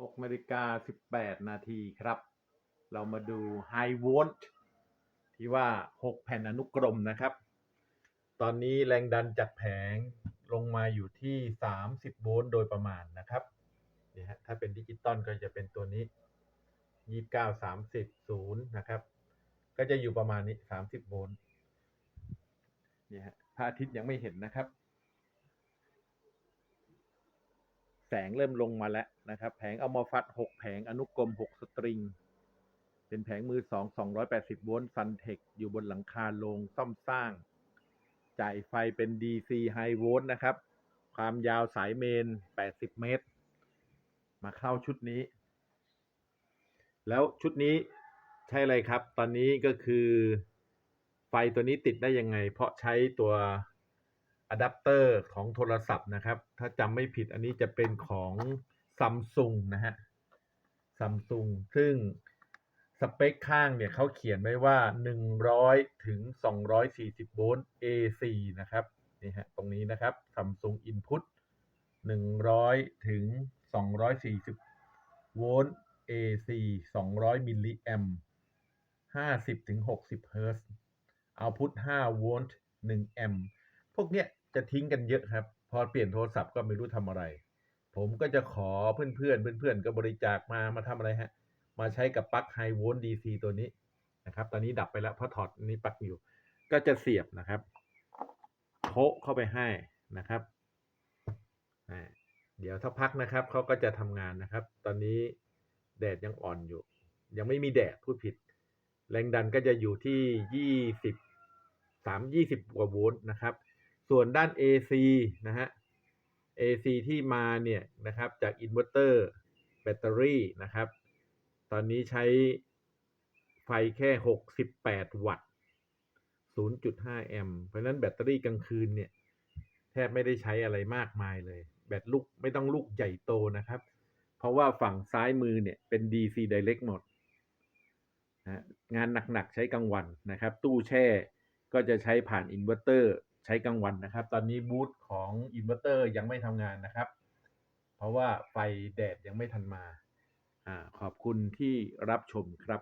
6นาฬิกา 18 นาทีครับ เรามาดูไฮโวลต์ที่ว่า 6 แผ่นอนุกรมนะครับ ตอนนี้แรงดันจากแผงลงมาอยู่ที่ 30 โวลต์โดยประมาณนะครับนี่ฮะถ้าเป็นดิจิตอลก็จะเป็นตัวนี้ 29 30 0 นะครับ ก็จะอยู่ประมาณนี้ 30 โวลต์นี่ฮะพระอาทิตย์ยังไม่เห็นนะครับ แสงเริ่มลงมาแล้วนะครับ แผงเอามาฟัด 6 แผงอนุกรม 6 สตริง เป็นแผงมือ 2 280 โวลต์ซันเทคอยู่บนหลังคาโรงซ่อมสร้าง จ่ายไฟเป็น DC High Volt นะครับ ความยาวสายเมน 80 เมตร มาเข้าชุดนี้ แล้วชุดนี้ใช่อะไรครับ ตอนนี้ก็คือไฟตัวนี้ติดได้ยังไง เพราะใช้ตัว อะแดปเตอร์ของโทรศัพท์นะครับ ถ้าจำไม่ผิดอันนี้จะเป็นของซัมซุงนะฮะซัมซุงซึ่งสเปคข้างเนี่ยเขาเขียนไว้ว่า 100 ถึง 240 โวลต์ AC นะครับนี่ฮะตรงนี้นะครับ Samsung Input 100 ถึง 240 โวลต์ AC 200 มิลลิแอม50 ถึง 60 เฮิรตซ์ Output 5โวลต์ 1 แอมพวกเนี้ย จะทิ้งกันเยอะครับ พอเปลี่ยนโทรศัพท์ก็ไม่รู้ทำอะไร ผมก็จะขอเพื่อนเพื่อนๆเพื่อนๆก็บริจาคมามาทำอะไรฮะ มาใช้กับปลั๊กไฮโวลต์ DC ตัวนี้นะครับ ตอนนี้ดับไปแล้วเพราะถอดนี้ปลั๊กอยู่ ก็จะเสียบนะครับโคเข้าไปให้นะครับเดี๋ยวสักพักนะครับเขาก็จะทำงานนะครับ ตอนนี้แดดยังอ่อนอยู่ ยังไม่มีแดดพูดผิด แรงดันก็จะอยู่ที่ยี่สิบสามยี่สิบกว่าโวลต์นะครับ ส่วนด้าน AC นะฮะ AC ที่มาเนี่ยนะครับจากอินเวอร์เตอร์แบตเตอรี่นะครับ ตอนนี้ใช้ไฟแค่ 68 วัตต์ 0.5 แอมป์เพราะนั้นแบตเตอรี่กลางคืนเนี่ย แทบไม่ได้ใช้อะไรมากมายเลย แบตลูกไม่ต้องลูกใหญ่โตนะครับ เพราะว่าฝั่งซ้ายมือเนี่ยเป็น DC Direct หมดนะงานหนักๆใช้กลางวันนะครับ ตู้แช่ก็จะใช้ผ่านอินเวอร์เตอร์ ช้กลางวันนะครับ ตอนนี้บูธของอินเวอร์เตอร์ยังไม่ทำงานนะครับ เพราะว่าไฟแดดยังไม่ทันมา อ่า ขอบคุณที่รับชมครับ